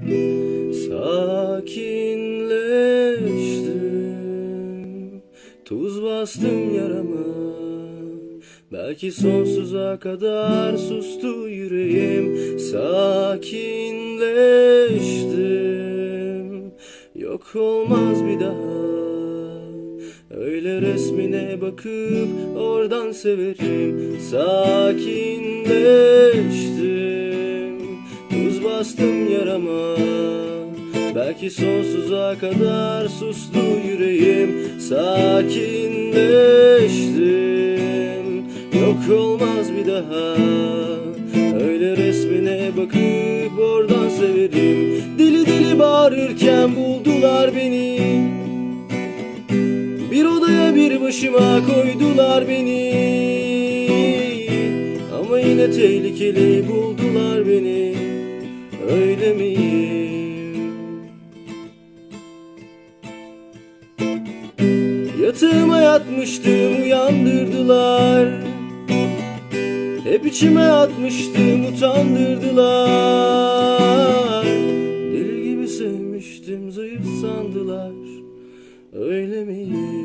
Sakinleştim. Tuz bastım yarama. Belki sonsuza kadar sustu yüreğim. Sakinleştim. Yok olmaz bir daha. Öyle resmine bakıp oradan severim. Sakinleştim Tuz bastım yarama. Belki sonsuza kadar sustu yüreğim. Sakinleştim. Yok olmaz bir daha. Öyle resmine bakıp oradan severim. Deli deli bağırırken buldular beni. Bir odaya bir başıma koydular beni. Ama yine tehlikeli buldular beni Öyle miyim? Yatağıma yatmıştım uyandırdılar Hep içime atmıştım utandırdılar Deli gibi sevmiştim zayıf sandılar Öyle miyim?